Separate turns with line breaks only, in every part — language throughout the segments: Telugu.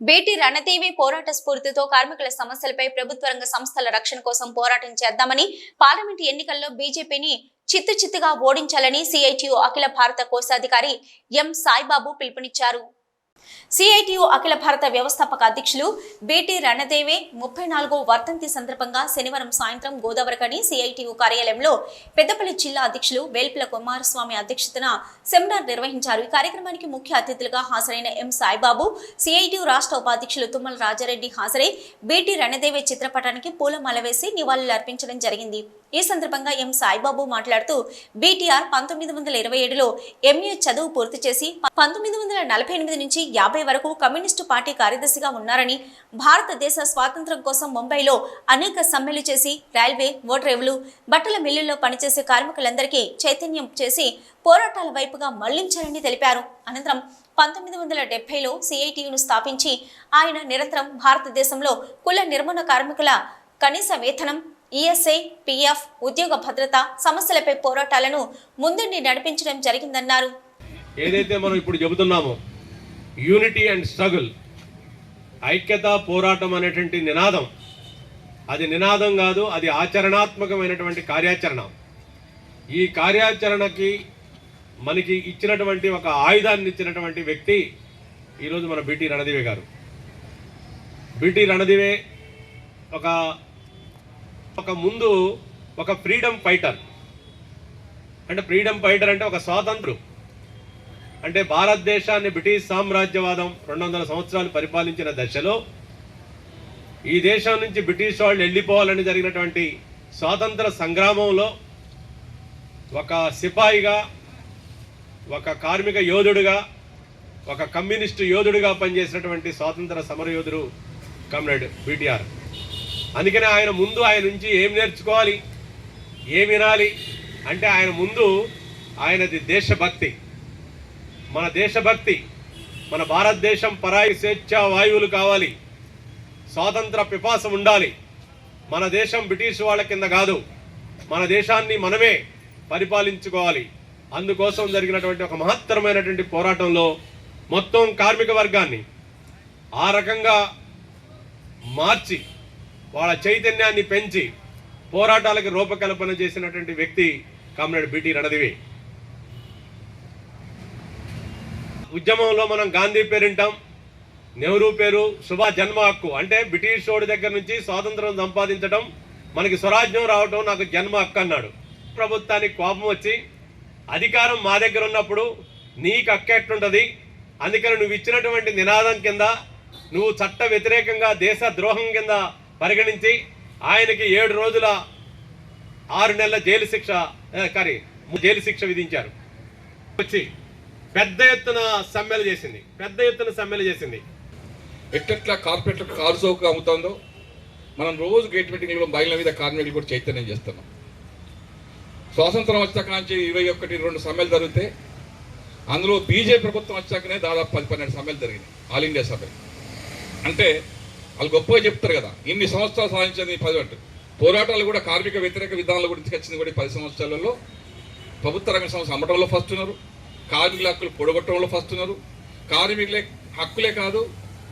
బేటీ రణదేవి పోరాట స్ఫూర్తితో కార్మికుల సమస్యలపై ప్రభుత్వ రంగ సంస్థల రక్షణ కోసం పోరాటం చేద్దామని పార్లమెంటు ఎన్నికల్లో బీజేపీని చిత్తు చిత్తుగా ఓడించాలని సిఐటియు అఖిల భారత కోశాధికారి ఎం సాయిబాబు పిలుపునిచ్చారు. సిఐటియు అఖిల భారత వ్యవస్థాపక అధ్యక్షులు బేటీ రణదేవి ముప్పై నాలుగో వర్ధంతి సందర్భంగా శనివారం సాయంత్రం గోదావరికని సిఐటియు కార్యాలయంలో పెద్దపల్లి జిల్లా అధ్యక్షులు వేల్పుల కుమారస్వామి అధ్యక్షతన సెమినార్ నిర్వహించారు. ఈ కార్యక్రమానికి ముఖ్య అతిథులుగా హాజరైన ఎం సాయిబాబు సిఐటియు రాష్ట్ర ఉపాధ్యక్షులు తుమ్మల రాజారెడ్డి హాజరై బీటీ రణదేవి చిత్రపటానికి పూలమాల వేసి నివాళులు అర్పించడం జరిగింది. ఈ సందర్భంగా ఎం సాయిబాబు మాట్లాడుతూ బీటీఆర్ పంతొమ్మిది వందల ఇరవై ఏడులో ఎంఏ చదువు పూర్తి చేసి పంతొమ్మిది వందల నలభై ఎనిమిది నుంచి యాభై వరకు కమ్యూనిస్టు పార్టీ కార్యదర్శిగా ఉన్నారని భారతదేశ స్వాతంత్ర్యం కోసం ముంబైలో అనేక సమ్మెలు చేసి రైల్వే ఓడరేవులు బట్టల మిల్లుల్లో పనిచేసే కార్మికులందరికీ చైతన్యం చేసి పోరాటాల వైపుగా మళ్ళించారని తెలిపారు. అనంతరం పంతొమ్మిది వందల డెబ్బైలో సిఐటియును స్థాపించి ఆయన నిరంతరం భారతదేశంలో కుల నిర్మాణ కార్మికుల కనీస వేతనం ఈఎస్ఐ పిఎఫ్ ఉద్యోగ భద్రత సమస్యలపై పోరాటాలను ముందుండి నడిపించడం జరిగిందన్నారు.
ఏదైతే మనం ఇప్పుడు చెబుతున్నామో యూనిటీ అండ్ స్ట్రగుల్ ఐక్యత పోరాటం అనేటువంటి నినాదం. అది నినాదం కాదు అది ఆచరణాత్మకమైనటువంటి కార్యాచరణ. ఈ కార్యాచరణకి మనకి ఇచ్చినటువంటి ఒక ఆయుధాన్ని ఇచ్చినటువంటి వ్యక్తి ఈరోజు మన బీటీ రణదివే గారు. బీటీ రణదివే ఒక ఒక ముందు ఒక ఫ్రీడమ్ ఫైటర్. అంటే ఫ్రీడమ్ ఫైటర్ అంటే ఒక స్వాతంత్రం. అంటే భారతదేశాన్ని బ్రిటిష్ సామ్రాజ్యవాదం రెండు వందల సంవత్సరాలు పరిపాలించిన దశలో ఈ దేశం నుంచి బ్రిటిష్ వాళ్ళు వెళ్ళిపోవాలని జరిగినటువంటి స్వాతంత్ర సంగ్రామంలో ఒక సిపాయిగా ఒక కార్మిక యోధుడుగా ఒక కమ్యూనిస్టు యోధుడుగా పనిచేసినటువంటి స్వాతంత్ర సమరయోధుడు కమ్రేడ్ బీటీఆర్. అందుకనే ఆయన ముందు ఆయన నుంచి ఏం నేర్చుకోవాలి ఏం వినాలి అంటే ఆయన ముందు ఆయనది దేశభక్తి. మన దేశభక్తి మన భారతదేశం పరాయి స్వేచ్ఛ వాయువులు కావాలి. స్వాతంత్ర పిపాసం ఉండాలి. మన దేశం బ్రిటిష్ వాళ్ళ కింద కాదు. మన దేశాన్ని మనమే పరిపాలించుకోవాలి. అందుకోసం జరిగినటువంటి ఒక మహత్తరమైనటువంటి పోరాటంలో మొత్తం కార్మిక వర్గాన్ని ఆ రకంగా మార్చి వాళ్ళ చైతన్యాన్ని పెంచి పోరాటాలకు రూపకల్పన చేసినటువంటి వ్యక్తి కామ్రేడ్ బిటి రణదివి. ఉద్యమంలో మనం గాంధీ పేరింటాం నెహ్రూ పేరు సుభాష్ జన్మ హక్కు. అంటే బ్రిటిష్ వాడి దగ్గర నుంచి స్వాతంత్రం సంపాదించడం మనకి స్వరాజ్యం రావడం నాకు జన్మ హక్కు అన్నాడు. ప్రభుత్వానికి కోపం వచ్చి అధికారం మా దగ్గర ఉన్నప్పుడు నీకు హక్కు ఎట్లుంటుంది? అందుకని నువ్వు ఇచ్చినటువంటి నినాదం కింద నువ్వు చట్ట వ్యతిరేకంగా దేశ ద్రోహం కింద పరిగణించి ఆయనకి ఏడు రోజుల ఆరు నెలల జైలు శిక్ష సారీ జైలు శిక్ష విధించారు. వచ్చి పెద్ద ఎత్తున సమ్మెలు చేసింది. పెద్ద ఎత్తున సమ్మెలు చేసింది.
ఎట్లెట్లా కార్పొరేట్లకు కారు చౌక అమ్ముతుందో మనం రోజు గేట్ మీటింగ్లో బయల మీద కార్మికులు కూడా చైతన్యం చేస్తున్నాం. స్వాతంత్రం వచ్చాక నుంచి ఇరవై ఒకటి రెండు సమ్మెలు జరిగితే అందులో బీజేపీ ప్రభుత్వం వచ్చాకనే దాదాపు పది పన్నెండు సమ్మెలు జరిగినాయి. ఆల్ ఇండియా సమ్మె అంటే వాళ్ళు గొప్పగా చెప్తారు కదా ఇన్ని సంవత్సరాలు సాధించింది పది అంటే. పోరాటాలు కూడా కార్మిక వ్యతిరేక విధానాల గురించి వచ్చింది కూడా ఈ పది సంవత్సరాలలో. ప్రభుత్వ రంగ సంస్థ అమ్మటంలో ఫస్ట్ ఉన్నారు. కార్మికుల హక్కులు పొడగొట్టడంలో ఫస్ట్ ఉన్నారు. కార్మికులే హక్కులే కాదు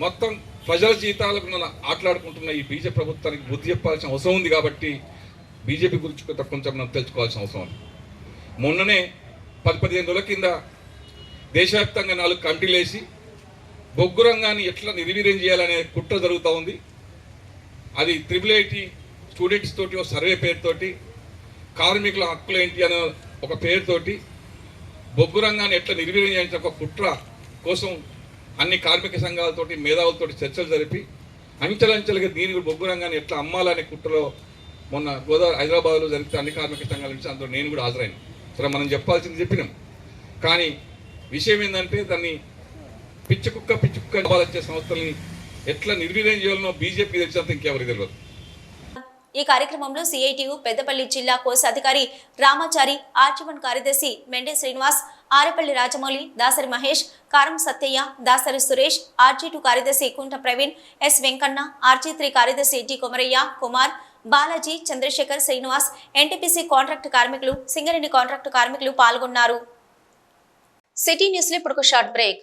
మొత్తం ప్రజల జీతాలకు నన్ను ఆటలాడుకుంటున్న ఈ బీజేపీ ప్రభుత్వానికి బుద్ధి చెప్పాల్సిన అవసరం ఉంది కాబట్టి బీజేపీ గురించి కొంచెం మనం తెలుసుకోవాల్సిన అవసరం ఉంది. మొన్ననే పది పదిహేను రోజుల కింద దేశవ్యాప్తంగా నాలుగు కమిటీలు వేసి బొగ్గు రంగాన్ని ఎట్లా నిర్వీర్యం చేయాలనే కుట్ర జరుగుతూ ఉంది. అది త్రిబుల్ ఐటీ స్టూడెంట్స్ తోటి ఒక సర్వే పేరుతోటి కార్మికుల హక్కులు ఏంటి అనే ఒక పేరుతోటి బొగ్గు రంగాన్ని ఎట్లా నిర్వీర్యం ఒక కుట్ర కోసం అన్ని కార్మిక సంఘాలతోటి మేధావులతోటి చర్చలు జరిపి అంచెలంచెలుగా దీని బొగ్గు రంగాన్ని ఎట్లా అమ్మాలనే కుట్రలో మొన్న గోదావరి హైదరాబాద్లో జరిగితే అన్ని కార్మిక సంఘాల నుంచి అందులో నేను కూడా హాజరైన. సరే మనం చెప్పాల్సింది చెప్పినాం. కానీ విషయం ఏంటంటే దాన్ని పిచ్చి కుక్క పిచ్చి కుక్క వచ్చే సంస్థల్ని ఎట్లా నిర్వీర్యం చేయాలనో బీజేపీ తెలిసినంత ఇంకెవరికి తెలియదు.
ఈ కార్యక్రమంలో సిఐటియు పెద్దపల్లి జిల్లా కోశాధికారి రామాచారి ఆర్చివన్ కార్యదర్శి Mende Srinivas Arepalli Rajamouli Dasari Mahesh Karam Satyaiah Dasari Suresh RG two కార్యదర్శి Kunta Praveen S Venkanna RG three కార్యదర్శి T Komaraiah Kumar Balaji Chandrashekar Srinivas NTPC contract కార్మికులు సింగరేణి కాంట్రాక్ట్ కార్మికులు పాల్గొన్నారు. సిటీ న్యూస్ ఇప్పుడు ఒక షార్ట్ బ్రేక్.